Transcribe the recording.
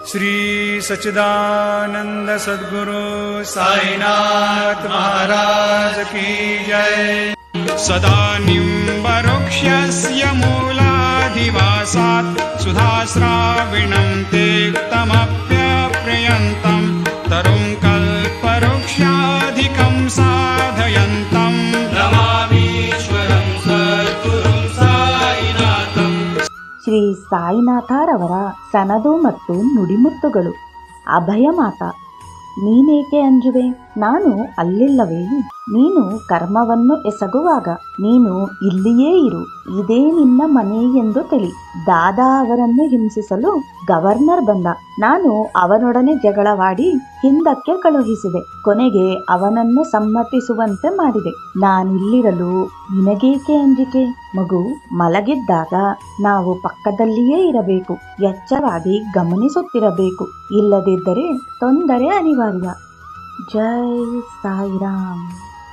श्री सच्चिदानंद सद्गुरु साईनाथ महाराज की जय। सदा निम्बरुक्षस्य मूलाधिवासात् सुधाश्राविणं तेक्तमप्यप्रियन्तं तरुं ಶ್ರೀ ಸಾಯಿನಾಥರವರ ಸನದು ಮತ್ತು ನುಡಿಮುತ್ತುಗಳು. ಅಭಯ ಮಾತ ನೀನೇಕೆ ಅಂಜುವೆ? ನಾನು ಅಲ್ಲಿಲ್ಲವೇ? ನೀನು ಕರ್ಮವನ್ನು ಎಸಗುವಾಗ ನೀನು ಇಲ್ಲಿಯೇ ಇರು, ಇದೇ ನಿನ್ನ ಮನೆ ಎಂದು ತಿಳಿ. ದಾದಾ ಅವರನ್ನು ಹಿಂಸಿಸಲು ಗವರ್ನರ್ ಬಂದ. ನಾನು ಅವನೊಡನೆ ಜಗಳವಾಡಿ ಹಿಂದಕ್ಕೆ ಕಳುಹಿಸಿದೆ. ಕೊನೆಗೆ ಅವನನ್ನು ಸಮ್ಮತಿಸುವಂತೆ ಮಾಡಿದೆ. ನಾನಿಲ್ಲಿರಲು ನಿನಗೇಕೆ ಅಂಜಿಕೆ? ಮಗು ಮಲಗಿದ್ದಾಗ ನಾವು ಪಕ್ಕದಲ್ಲಿಯೇ ಇರಬೇಕು. ಎಚ್ಚರವಾಗಿ ಗಮನಿಸುತ್ತಿರಬೇಕು. ಇಲ್ಲದಿದ್ದರೆ ತೊಂದರೆ ಅನಿವಾರ್ಯ. ಜೈ ಸಾಯಿರಾಮ್.